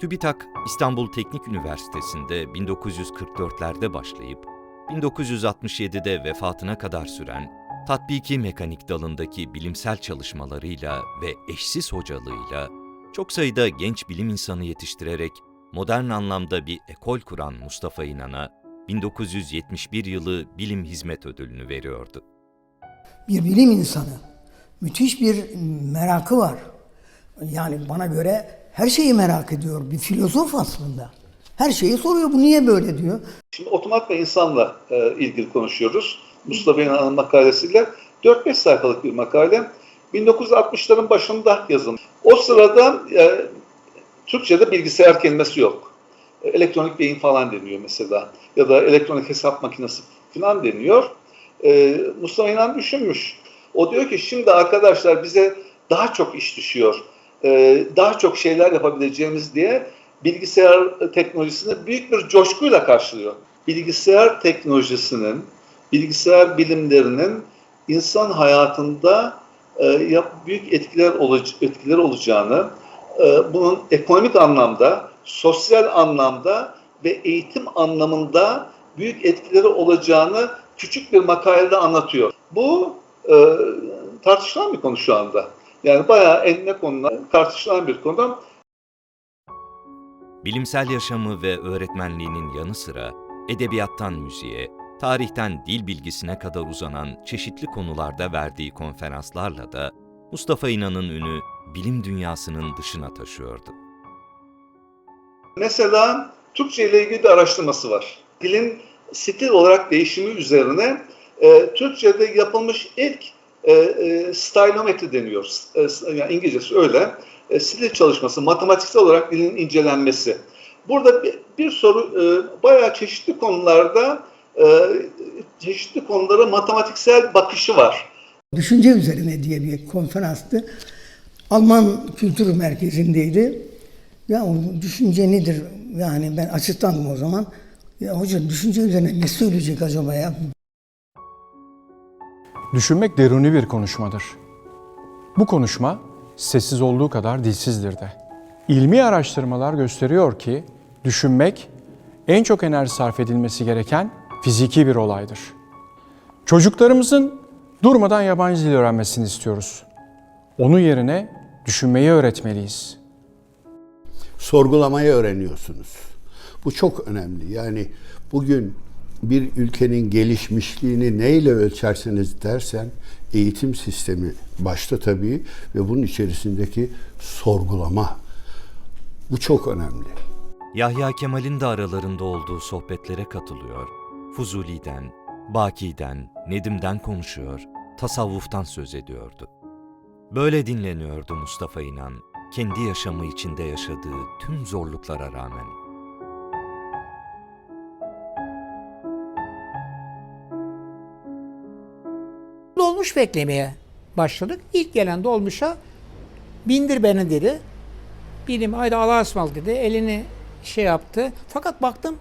TÜBİTAK İstanbul Teknik Üniversitesi'nde 1944'lerde başlayıp 1967'de vefatına kadar süren tatbiki mekanik dalındaki bilimsel çalışmalarıyla ve eşsiz hocalığıyla çok sayıda genç bilim insanı yetiştirerek modern anlamda bir ekol kuran Mustafa İnan'a 1971 yılı Bilim Hizmet Ödülünü veriyordu. bir bilim insanı. Müthiş bir merakı var. Yani bana göre her şeyi merak ediyor. Bir filozof aslında. Her şeyi soruyor. Bu niye böyle diyor. Şimdi otomat ve insanla e, ilgili konuşuyoruz. Mustafa İnan'ın makalesiyle. 4-5 sayfalık bir makale. 1960'ların başında yazılmış. O sırada e, Türkçe'de bilgisayar kelimesi yok. E, Elektronik beyin falan deniyor mesela. Ya da elektronik hesap makinesi falan deniyor. E, Mustafa İnan düşünmüş. O diyor ki şimdi arkadaşlar bize daha çok iş düşüyor. E, daha çok şeyler yapabileceğimiz diye bilgisayar teknolojisini büyük bir coşkuyla karşılıyor. Bilgisayar teknolojisinin, bilgisayar bilimlerinin insan hayatında e, büyük etkiler olac- olacağını, e, bunun ekonomik anlamda, sosyal anlamda ve eğitim anlamında büyük etkileri olacağını küçük bir makalede anlatıyor. Bu tartışılan bir konu şu anda. Yani bayağı enine konular tartışılan bir konu. Bilimsel yaşamı ve öğretmenliğinin yanı sıra edebiyattan müziğe, tarihten dil bilgisine kadar uzanan çeşitli konularda verdiği konferanslarla da Mustafa İnan'ın ünü bilim dünyasının dışına taşıyordu. Mesela Türkçe ile ilgili bir araştırması var. Dilin stil olarak değişimi üzerine e, Türkçe'de yapılmış ilk e, e, stylometri deniyor. E, yani İngilizcesi öyle. E, stil çalışması, matematiksel olarak dilin incelenmesi. Burada bir, bir soru e, bayağı çeşitli konularda e, çeşitli konulara matematiksel bakışı var. Düşünce üzerine diye bir konferanstı. Alman Kültür Merkezi'ndeydi. Ya o düşünce nedir? Yani ben asistandım o zaman. Ya hoca düşünce üzerine ne söyleyecek acaba ya? Düşünmek deruni bir konuşmadır. Bu konuşma sessiz olduğu kadar dilsizdir de. İlmi araştırmalar gösteriyor ki düşünmek en çok enerji sarf edilmesi gereken fiziki bir olaydır. Çocuklarımızın durmadan yabancı dil öğrenmesini istiyoruz. Onun yerine düşünmeyi öğretmeliyiz. sorgulamayı öğreniyorsunuz. Bu çok önemli. Yani bugün bir ülkenin gelişmişliğini neyle ölçerseniz dersen eğitim sistemi başta tabii ve bunun içerisindeki sorgulama. Bu çok önemli. Yahya Kemal'in de aralarında olduğu sohbetlere katılıyor, Fuzuli'den, Baki'den, Nedim'den konuşuyor, tasavvuftan söz ediyordu. Böyle dinleniyordu Mustafa İnan, kendi yaşamı içinde yaşadığı tüm zorluklara rağmen. Dolmuş beklemeye başladık. İlk gelen dolmuşa bindir beni dedi. Bilim haydi Allah'a ısmarladık dedi. Elini şey yaptı. Fakat baktım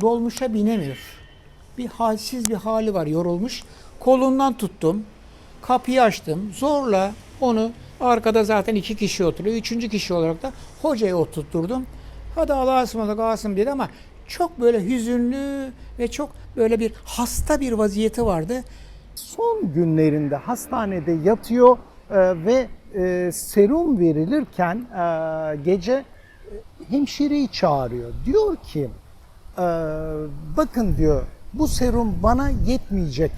dolmuşa binemiyor. Bir halsiz bir hali var yorulmuş. Kolundan tuttum. Kapıyı açtım. Zorla onu arkada zaten iki kişi oturuyor. Üçüncü kişi olarak da hocayı oturtturdum. Hadi Allah'a ısmarladık Asım dedi ama çok böyle hüzünlü ve çok böyle bir hasta bir vaziyeti vardı. Son günlerinde hastanede yatıyor e, ve e, serum verilirken e, gece hemşireyi çağırıyor. Diyor ki bakın diyor bu serum bana yetmeyecek.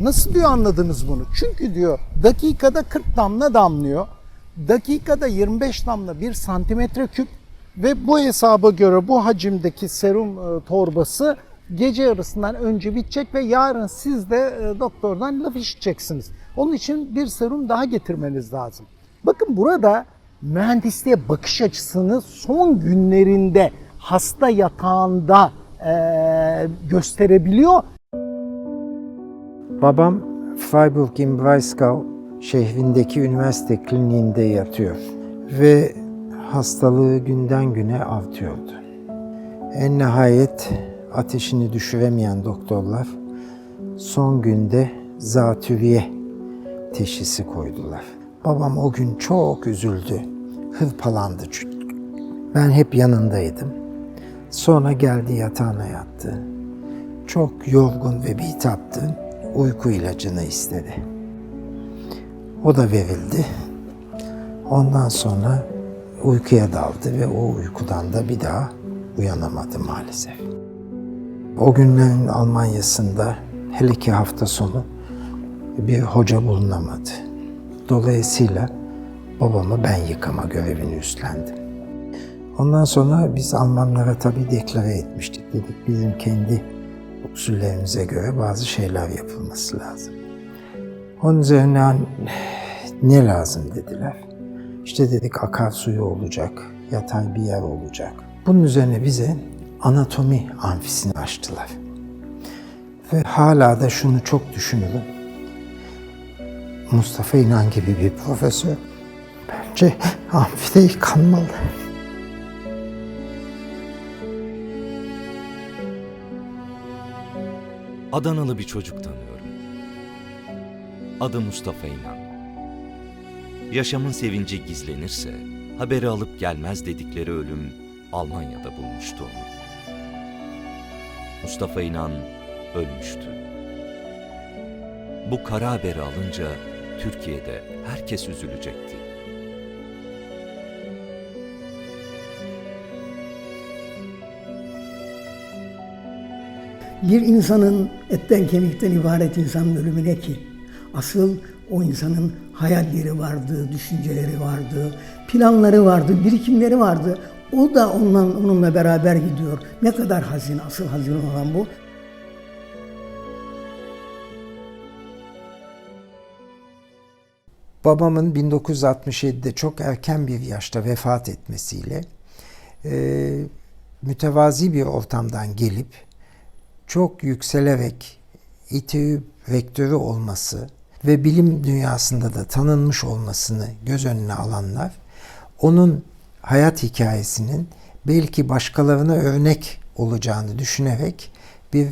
Nasıl diyor anladınız bunu? Çünkü diyor dakikada 40 damla damlıyor. Dakikada 25 damla 1 santimetre küp ve bu hesaba göre bu hacimdeki serum torbası gece yarısından önce bitecek ve yarın siz de e, doktordan laf işiteceksiniz. Onun için bir serum daha getirmeniz lazım. Bakın burada mühendisliğe bakış açısını son günlerinde hasta yatağında e, gösterebiliyor. Babam Freiburg im Breisgau şehrindeki üniversite kliniğinde yatıyor ve hastalığı günden güne artıyordu. En nihayet ateşini düşüremeyen doktorlar son günde zatürriye teşhisi koydular. Babam o gün çok üzüldü, hırpalandı çünkü. Ben hep yanındaydım. Sonra geldi yatağına yattı. Çok yorgun ve bitaptı. Uyku ilacını istedi. O da verildi. Ondan sonra uykuya daldı ve o uykudan da bir daha uyanamadı maalesef. O günlerin Almanya'sında hele ki hafta sonu bir hoca bulunamadı. Dolayısıyla babamı ben yıkama görevini üstlendim. Ondan sonra biz Almanlara tabii deklare etmiştik. Dedik bizim kendi usullerimize göre bazı şeyler yapılması lazım. Onun üzerine "An- ne lazım dediler. İşte dedik akarsuyu olacak, yatay bir yer olacak. Bunun üzerine bize anatomi amfisini açtılar. Ve hala da şunu çok düşünürüm. Mustafa İnan gibi bir profesör bence amfide yıkanmalı. Adanalı bir çocuk tanıyorum. Adı Mustafa İnan. Yaşamın sevinci gizlenirse, haberi alıp gelmez dedikleri ölüm Almanya'da bulmuştu onu. Mustafa İnan ölmüştü. Bu kara haberi alınca Türkiye'de herkes üzülecekti. Bir insanın etten kemikten ibaret insanın ölümü ne ki? Asıl o insanın hayalleri vardı, düşünceleri vardı, planları vardı, birikimleri vardı. O da onunla, onunla beraber gidiyor. Ne kadar hazin, asıl hazin olan bu. Babamın 1967'de çok erken bir yaşta vefat etmesiyle e, mütevazi bir ortamdan gelip çok yükselerek İTÜ rektörü olması ve bilim dünyasında da tanınmış olmasını göz önüne alanlar onun hayat hikayesinin belki başkalarına örnek olacağını düşünerek bir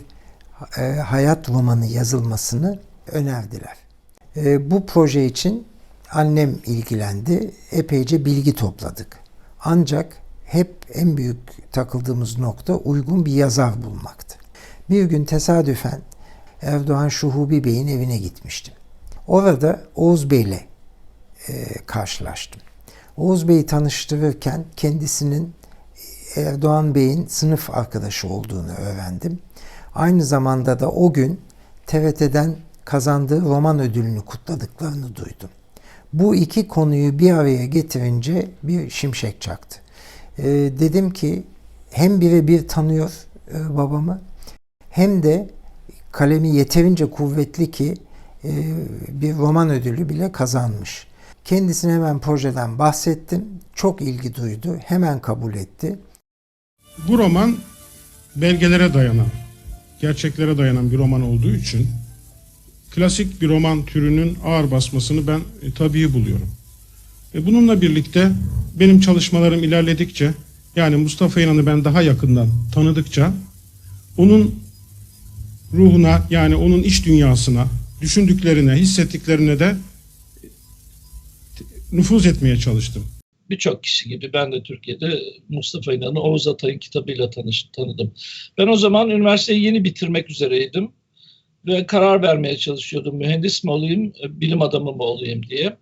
e, hayat romanı yazılmasını önerdiler. E, bu proje için annem ilgilendi. Epeyce bilgi topladık. Ancak hep en büyük takıldığımız nokta uygun bir yazar bulmaktı. Bir gün tesadüfen Erdoğan Şuhubi Bey'in evine gitmiştim. Orada Oğuz Bey'le e, karşılaştım. Oğuz Bey'i tanıştırırken kendisinin Erdoğan Bey'in sınıf arkadaşı olduğunu öğrendim. Aynı zamanda da o gün TRT'den kazandığı roman ödülünü kutladıklarını duydum. Bu iki konuyu bir araya getirince bir şimşek çaktı. Ee, dedim ki hem birebir tanıyor e, babamı hem de kalemi yeterince kuvvetli ki e, bir roman ödülü bile kazanmış. Kendisine hemen projeden bahsettim. Çok ilgi duydu. Hemen kabul etti. Bu roman belgelere dayanan, gerçeklere dayanan bir roman olduğu için klasik bir roman türünün ağır basmasını ben e, tabii buluyorum. E, bununla birlikte benim çalışmalarım ilerledikçe yani Mustafa İnan'ı ben daha yakından tanıdıkça onun ruhuna yani onun iç dünyasına, düşündüklerine, hissettiklerine de nüfuz etmeye çalıştım. birçok kişi gibi ben de Türkiye'de Mustafa İnan'ı Oğuz Atay'ın kitabıyla tanış, tanıdım. Ben o zaman üniversiteyi yeni bitirmek üzereydim ve karar vermeye çalışıyordum. Mühendis mi olayım, bilim adamı mı olayım diye.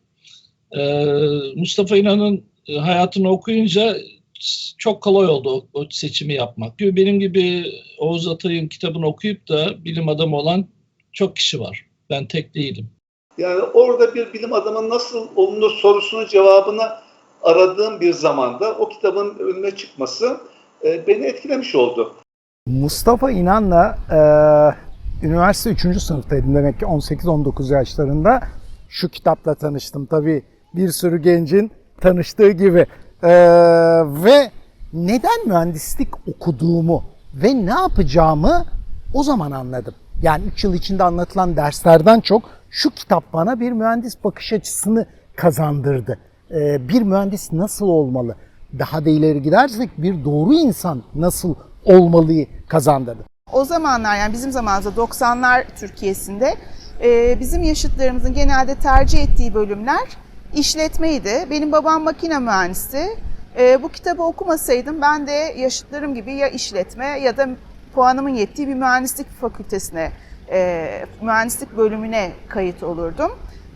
Ee, Mustafa İnan'ın e, hayatını okuyunca çok kolay oldu o, o seçimi yapmak. Benim gibi Oğuz Atay'ın kitabını okuyup da bilim adamı olan çok kişi var. Ben tek değilim. Yani orada bir bilim adamı nasıl olunur sorusunun cevabını aradığım bir zamanda o kitabın önüme çıkması e, beni etkilemiş oldu. Mustafa İnan'la e, üniversite 3. sınıftaydım demek ki 18-19 yaşlarında şu kitapla tanıştım. Tabii bir sürü gencin tanıştığı gibi. E, ve neden mühendislik okuduğumu ve ne yapacağımı o zaman anladım. Yani 3 yıl içinde anlatılan derslerden çok şu kitap bana bir mühendis bakış açısını kazandırdı. E, bir mühendis nasıl olmalı? Daha da ileri gidersek bir doğru insan nasıl olmalıyı kazandırdı. O zamanlar yani bizim zamanımızda 90'lar Türkiye'sinde e, bizim yaşıtlarımızın genelde tercih ettiği bölümler işletmeydi. Benim babam makine mühendisi. E, bu kitabı okumasaydım ben de yaşıtlarım gibi ya işletme ya da puanımın yettiği bir mühendislik fakültesine, e, mühendislik bölümüne kayıt olurdum.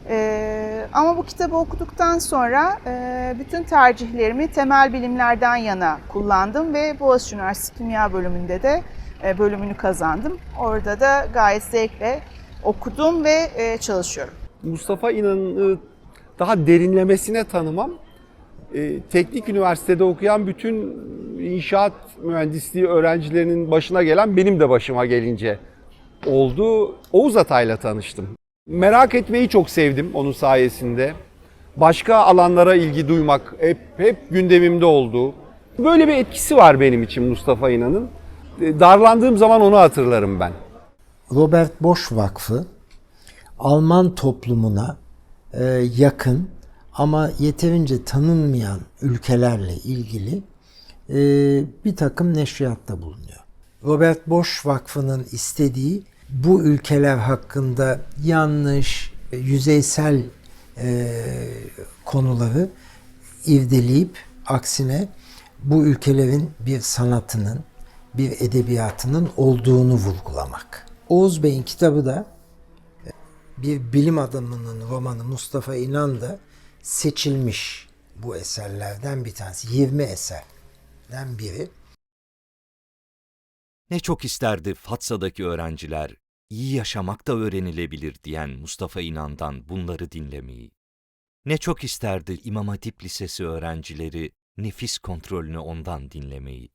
E, ama bu kitabı okuduktan sonra e, bütün tercihlerimi temel bilimlerden yana kullandım ve Boğaziçi Üniversitesi Kimya bölümünde de e, bölümünü kazandım. Orada da gayet zevkle okudum ve e, çalışıyorum. Mustafa İnan'ı daha derinlemesine tanımam. e, teknik üniversitede okuyan bütün inşaat mühendisliği öğrencilerinin başına gelen benim de başıma gelince oldu. Oğuz Atay'la tanıştım. Merak etmeyi çok sevdim onun sayesinde. Başka alanlara ilgi duymak hep hep gündemimde oldu. Böyle bir etkisi var benim için Mustafa İnan'ın. E, Darlandığım zaman onu hatırlarım ben. Robert Bosch Vakfı Alman toplumuna e, yakın ama yeterince tanınmayan ülkelerle ilgili e, bir takım neşriyatta bulunuyor. Robert Bosch Vakfı'nın istediği bu ülkeler hakkında yanlış, e, yüzeysel e, konuları irdeleyip aksine bu ülkelerin bir sanatının, bir edebiyatının olduğunu vurgulamak. Oğuz Bey'in kitabı da e, bir bilim adamının romanı Mustafa İnan da seçilmiş bu eserlerden bir tanesi. 20 eserden biri. Ne çok isterdi Fatsa'daki öğrenciler, iyi yaşamak da öğrenilebilir diyen Mustafa İnan'dan bunları dinlemeyi. Ne çok isterdi İmam Hatip Lisesi öğrencileri nefis kontrolünü ondan dinlemeyi.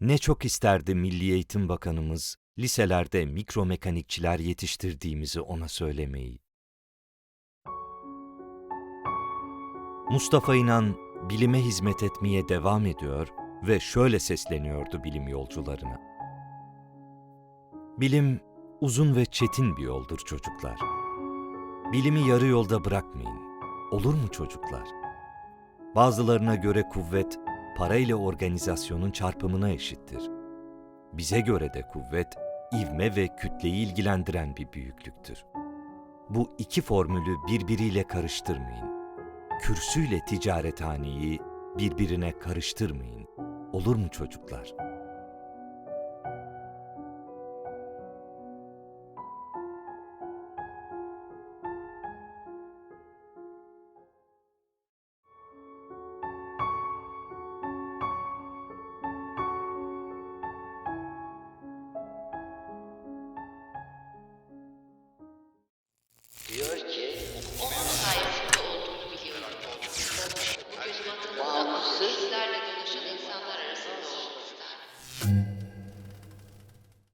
Ne çok isterdi Milli Eğitim Bakanımız liselerde mikromekanikçiler yetiştirdiğimizi ona söylemeyi. Mustafa İnan bilime hizmet etmeye devam ediyor ve şöyle sesleniyordu bilim yolcularına. Bilim uzun ve çetin bir yoldur çocuklar. Bilimi yarı yolda bırakmayın. Olur mu çocuklar? Bazılarına göre kuvvet, para ile organizasyonun çarpımına eşittir. Bize göre de kuvvet, ivme ve kütleyi ilgilendiren bir büyüklüktür. Bu iki formülü birbiriyle karıştırmayın. Kürsüyle ticarethaneyi birbirine karıştırmayın. Olur mu çocuklar?